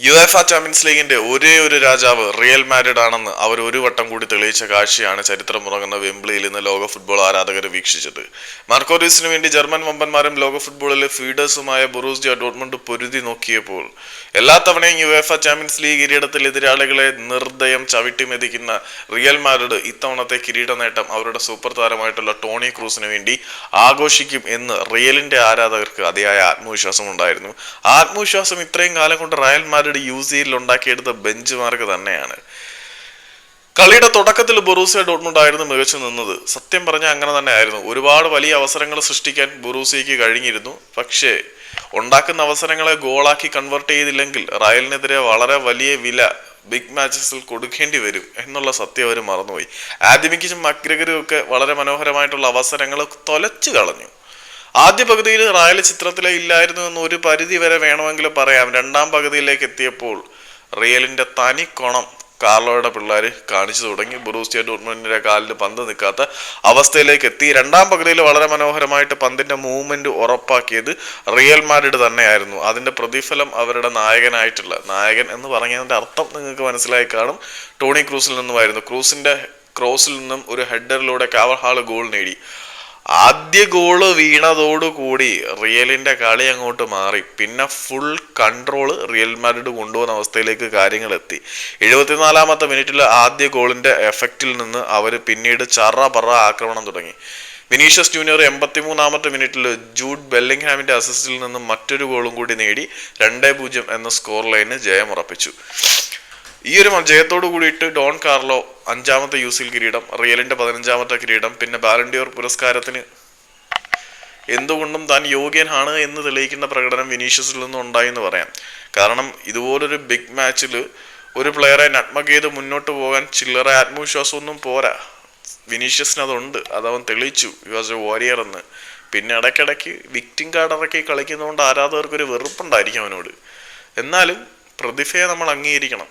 U F ആ champions ലീഗിന്റെ ഒരേ ഒരു രാജാവ് റിയൽ മാഡ്രിഡ് ആണെന്ന് അവർ ഒരു വട്ടം കൂടി തെളിയിച്ച കാഴ്ചയാണ് ചരിത്രം ഉറങ്ങുന്ന വെംബ്ലിയിൽ ഇന്ന് ലോക ഫുട്ബോൾ ആരാധകർ വീക്ഷിച്ചത്. മാർക്കോറീസിന് വേണ്ടി ജർമ്മൻ വമ്പന്മാരും ലോക ഫുട്ബോളിലെ ഫീഡേഴ്സുമായ ബുറൂസ്ഡിയ ഡോട്ട്മുണ്ട് പൊരുതി നോക്കിയപ്പോൾ എല്ലാ തവണയും യു എഫ് ആ ചാമ്പ്യൻസ് ലീഗ് കിരീടത്തിൽ എതിരാളികളെ നിർദ്ദയം ചവിട്ടി മെതിക്കുന്ന റിയൽ മാഡ്രിഡ് ഇത്തവണത്തെ കിരീട നേട്ടം അവരുടെ സൂപ്പർ താരമായിട്ടുള്ള ടോണി ക്രൂസിന് വേണ്ടി ആഘോഷിക്കും എന്ന് റിയലിന്റെ ആരാധകർക്ക് അതിയായ ആത്മവിശ്വാസം ഉണ്ടായിരുന്നു ആത്മവിശ്വാസം ഇത്രയും കാലം കൊണ്ട് റയൽ മാഡ്രിഡ് യു സിയിൽ ഉണ്ടാക്കിയെടുത്ത ബെഞ്ച് മാർക്ക് തന്നെയാണ്. കളിയുടെ തുടക്കത്തിൽ ബൊറൂസിയ ഡോട്ട്മുണ്ട് ആയിരുന്നു മികച്ചു നിന്നത്. സത്യം പറഞ്ഞാൽ അങ്ങനെ തന്നെ ആയിരുന്നു. ഒരുപാട് വലിയ അവസരങ്ങൾ സൃഷ്ടിക്കാൻ ബൊറൂസിയയ്ക്ക് കഴിഞ്ഞിരുന്നു. പക്ഷേ ഉണ്ടാക്കുന്ന അവസരങ്ങളെ ഗോളാക്കി കൺവേർട്ട് ചെയ്തില്ലെങ്കിൽ റയലിനെതിരെ വളരെ വലിയ വില ബിഗ് മാച്ചസിൽ കൊടുക്കേണ്ടി വരും എന്നുള്ള സത്യം അവർ മറന്നുപോയി. ആദ്യമിക്കും അഗ്രഗരും ഒക്കെ വളരെ മനോഹരമായിട്ടുള്ള അവസരങ്ങൾ തൊലച്ചു കളഞ്ഞു. ആദ്യ പകുതിയിൽ റായൽ ചിത്രത്തിലെ ഇല്ലായിരുന്നു എന്ന് ഒരു പരിധി വരെ വേണമെങ്കിൽ പറയാം. രണ്ടാം പകുതിയിലേക്ക് എത്തിയപ്പോൾ റിയലിന്റെ തനി കൊണം കാർലോയുടെ പിള്ളേർ കാണിച്ചു തുടങ്ങി. ബുറൂസിയ ഡോട്ട്മെന്റിന്റെ കാലിൽ പന്ത് നിൽക്കാത്ത അവസ്ഥയിലേക്ക് എത്തി. രണ്ടാം പകുതിയിൽ വളരെ മനോഹരമായിട്ട് പന്തിന്റെ മൂവ്മെന്റ് ഉറപ്പാക്കിയത് റിയൽ മാഡ്രിഡ് തന്നെയായിരുന്നു. അതിന്റെ പ്രതിഫലം അവരുടെ നായകനായിട്ടുള്ള നായകൻ എന്ന് പറഞ്ഞതിന്റെ അർത്ഥം നിങ്ങൾക്ക് മനസ്സിലായി കാണും. ടോണി ക്രൂസിൽ നിന്നുമായിരുന്നു. ക്രൂസിന്റെ ക്രോസിൽ നിന്നും ഒരു ഹെഡറിലൂടെ കാവർ ഹാൾ ഗോൾ നേടി. ആദ്യ ഗോൾ വീണതോടുകൂടി റിയലിന്റെ കളി അങ്ങോട്ട് മാറി. പിന്നെ ഫുൾ കൺട്രോൾ റിയൽ മാഡ്രിഡ് കൊണ്ടുപോകുന്ന അവസ്ഥയിലേക്ക് കാര്യങ്ങൾ എത്തി. എഴുപത്തിനാലാമത്തെ മിനിറ്റിൽ ആദ്യ ഗോളിന്റെ എഫക്റ്റിൽ നിന്ന് അവർ പിന്നീട് ചറ പറ ആക്രമണം തുടങ്ങി. വിനീഷ്യസ് ജൂനിയർ എൺപത്തിമൂന്നാമത്തെ മിനിറ്റിൽ ജൂഡ് ബെല്ലിംഗ്ഹാമിന്റെ അസിസ്റ്റിൽ നിന്നും മറ്റൊരു ഗോളും കൂടി നേടി. രണ്ടേ പൂജ്യം എന്ന സ്കോർ ലൈന് ജയമുറപ്പിച്ചു ഈ ഒരു ജയത്തോടു കൂടിയിട്ട് ഡോൺ കാർലോ അഞ്ചാമത്തെ യൂസിൽ കിരീടം റിയലിന്റെ പതിനഞ്ചാമത്തെ കിരീടം പിന്നെ ബാലൻഡിയോർ പുരസ്കാരത്തിന് എന്തുകൊണ്ടും താൻ യോഗ്യനാണ് എന്ന് തെളിയിക്കുന്ന പ്രകടനം വിനീഷ്യസിൽ നിന്നും ഉണ്ടായി എന്ന് പറയാം. കാരണം ഇതുപോലൊരു ബിഗ് മാച്ചിൽ ഒരു പ്ലെയറെ നട്മഗ് ചെയ്ത് മുന്നോട്ട് പോകാൻ ചില്ലറ ആത്മവിശ്വാസമൊന്നും പോരാ. വിനീഷ്യസിന് അതുണ്ട് അതവൻ തെളിയിച്ചു. യു വാസ് എ വാരിയർ എന്ന്. പിന്നെ ഇടയ്ക്കിടയ്ക്ക് വിക്ടിം കാർഡ് ഇറക്കി കളിക്കുന്നതുകൊണ്ട് ആരാധകർക്കൊരു വെറുപ്പുണ്ടായിരിക്കും അവനോട്. എന്നാലും പ്രതിഭയെ നമ്മൾ അംഗീകരിക്കണം.